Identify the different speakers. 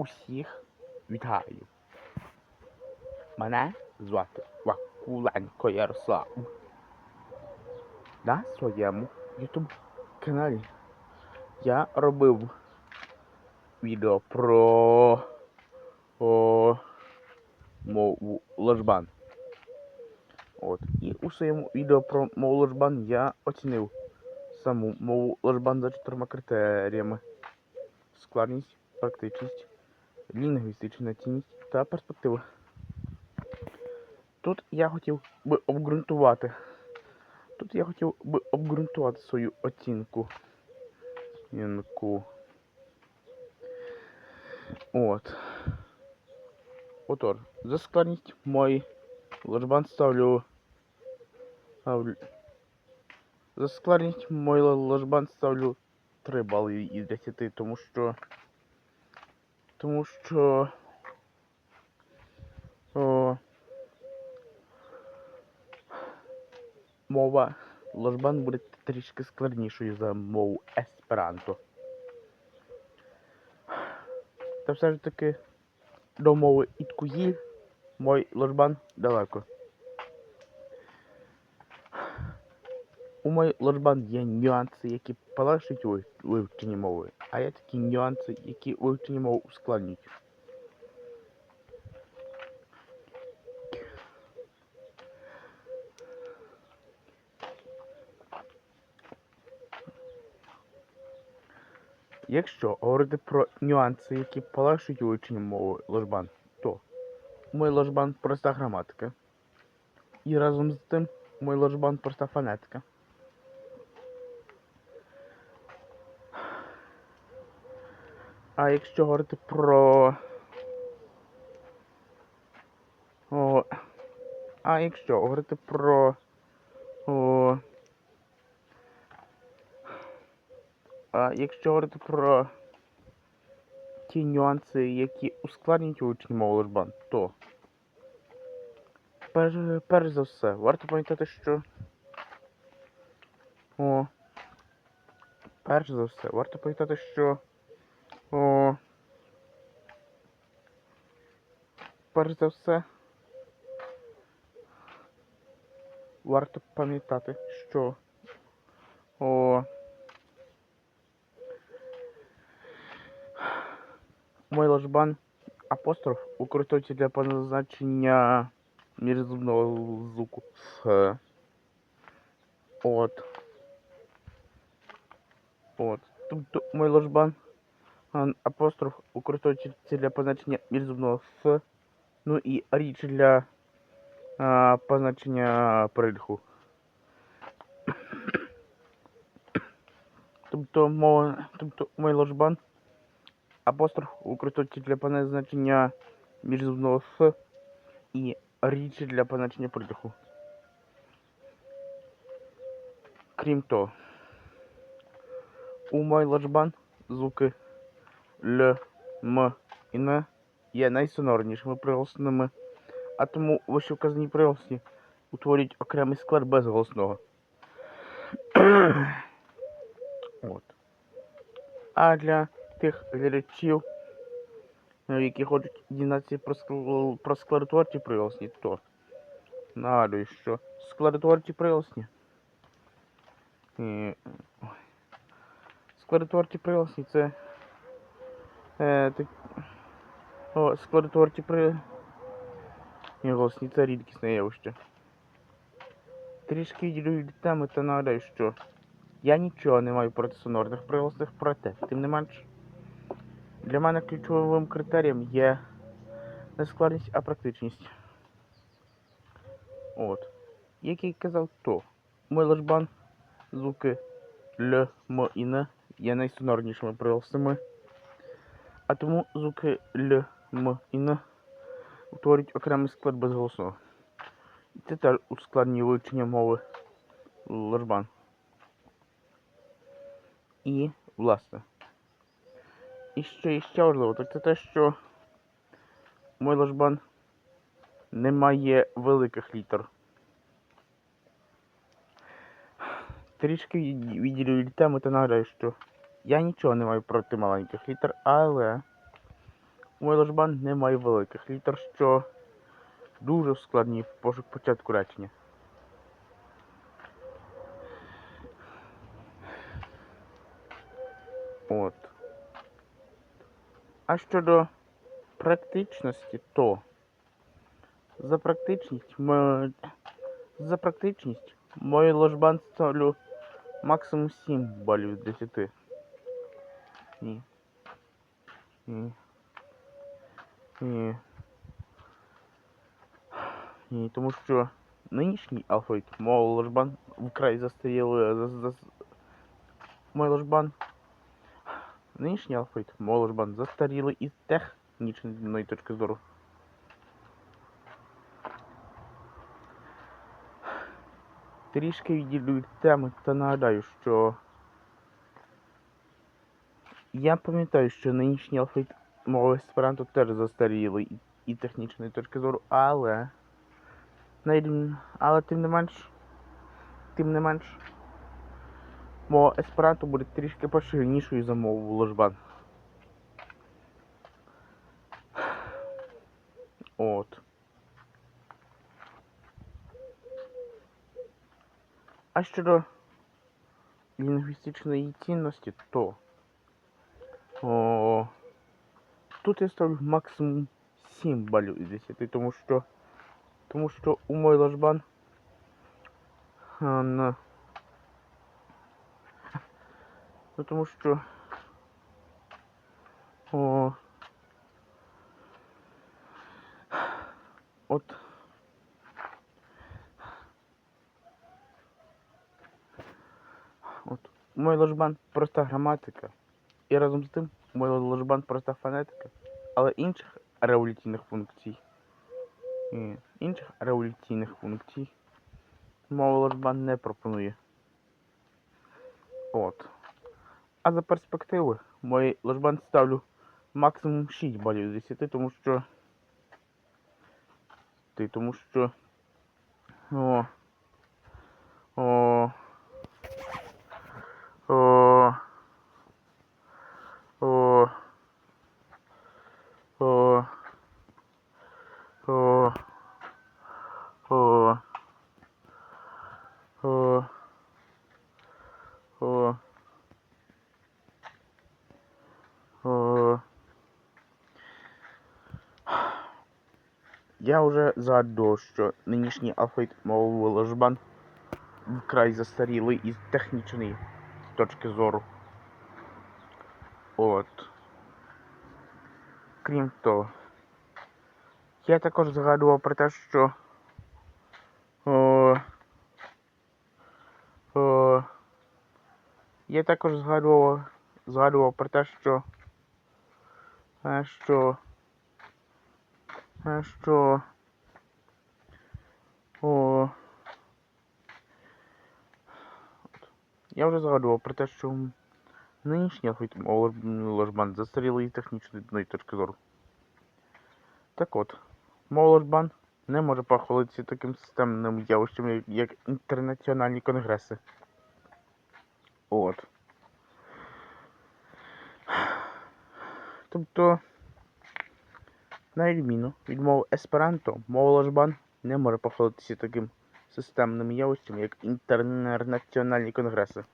Speaker 1: Усіх вітаю. Мене звати Вакуленко Ярослав. На своєму YouTube каналі я робив відео про о, мову ложбан. От. І у своєму відео про мову ложбан я оцінив саму мову ложбан за чотирма критеріями. Складність, практичність, лінгвістична цінність та перспектива. Тут я хотів би обґрунтувати. Тут я хотів би обґрунтувати свою оцінку. Інку. От. Отож, за складність мой ложбан ставлю. ставлю за складність мой ложбан ставлю 3 бали із 10, тому що. Тому що. О, мова ложбан буде трішки складнішою за мову есперанто. Та все ж таки до мови іткуї мой ложбан далеко. У мой ложбан є нюанси, які полегшують ви- вивчення мови, а є такі нюанси, які вивчення мови ускладнюють. Якщо говорити про нюанси, які полегшують вивчення мови ложбан, то мой ложбан проста граматика. І разом з тим мой ложбан проста фонетика. А якщо говорити про. О, а якщо говорити про. О, а якщо говорити про ті нюанси, які ускладнюють вивчення мови то перш, перш за все, варто пам'ятати, що. О, перш за все, варто пам'ятати, що. О, перш за все, варто пам'ятати, що. О, мой ложбан апостроф укрутується для позначення міжзубного звуку. С. От. От. Тобто мой ложбан а, апостроф укрутується для позначення міжзубного С. Ну і річ для а, позначення прильху. Тобто, мой ложбан апостроф укрутується для позначення міжзубного С і річ для позначення прильху. Крім того, у мой ложбан звуки Л, М і Н є найсонорнішими приголосними, а тому вищевказані приголосні утворюють окремий склад безголосного. От. А для тих глядачів, які хочуть дізнатися про, скл- про складотворчі приголосні, то нагадую, що складотворчі приголосні ой. складотворчі приголосні це е, так, о, складотворчі при голосні це рідкісне явище. Трішки відділю від теми та нагадаю, що я нічого не маю проти сонорних приголосних, проте, тим не менш, для мене ключовим критерієм є не складність, а практичність. От. Як я казав, то мой ложбан звуки Л, М і Н є найсонорнішими приголосними, а тому звуки Л, М і Н утворюють окремий склад безголосного. І це теж ускладнює вивчення мови ложбан. І, власне. І ще, і ще важливо, так це те, що мой ложбан не має великих літер. Трішки від- відділю від теми та нагадаю, що я нічого не маю проти маленьких літер, але Мойложбан не має великих літер, що дуже ускладнює пошук початку речення. От. А щодо практичності, то за практичність ми... за практичність мой ложбан ставлю максимум 7 балів з 10. Ні. Ні. Ні. Ні, тому що нинішній алфавіт мого ложбан вкрай застаріли. За, за, мой ложбан. Нинішній алфавіт мого ложбан застаріли із технічної точки зору. Трішки відділю від теми та нагадаю, що я пам'ятаю, що нинішній алфавіт мови есперанто теж застарілий і, технічної точки зору, але але тим не менш, тим не менш, мова есперанто буде трішки поширенішою за мову ложбан. От. А щодо лінгвістичної цінності, то о, тут я ставлю максимум 7 балів із 10, тому що тому що у мой ложбан а, на, ну, тому що о, от От. Мой ложбан проста граматика. І разом з тим мой ложбан проста фонетика. Але інших революційних функцій. Ні, інших революційних функцій мова ложбан не пропонує. От. А за перспективи мой ложбан ставлю максимум 6 балів з 10, тому що. Ти, тому що. О. О. О. О. О. О. О. О. О. О. Я вже згадував, що нинішній алфавіт мови ложбан вкрай застарілий із технічної точки зору. От. Крім того, я також згадував про те, що о, о, я також згадував, згадував про те, що що що о, Я вже згадував про те, що нинішній алфавіт мови ложбан застарілий з технічної точки зору. Так от, мова не може похвалитися таким системним явищем, як- інтернаціональні конгреси. От. Тобто, на відміну від мови есперанто, мова ложбан не може похвалитися таким системним явищем, як інтернаціональні конгреси.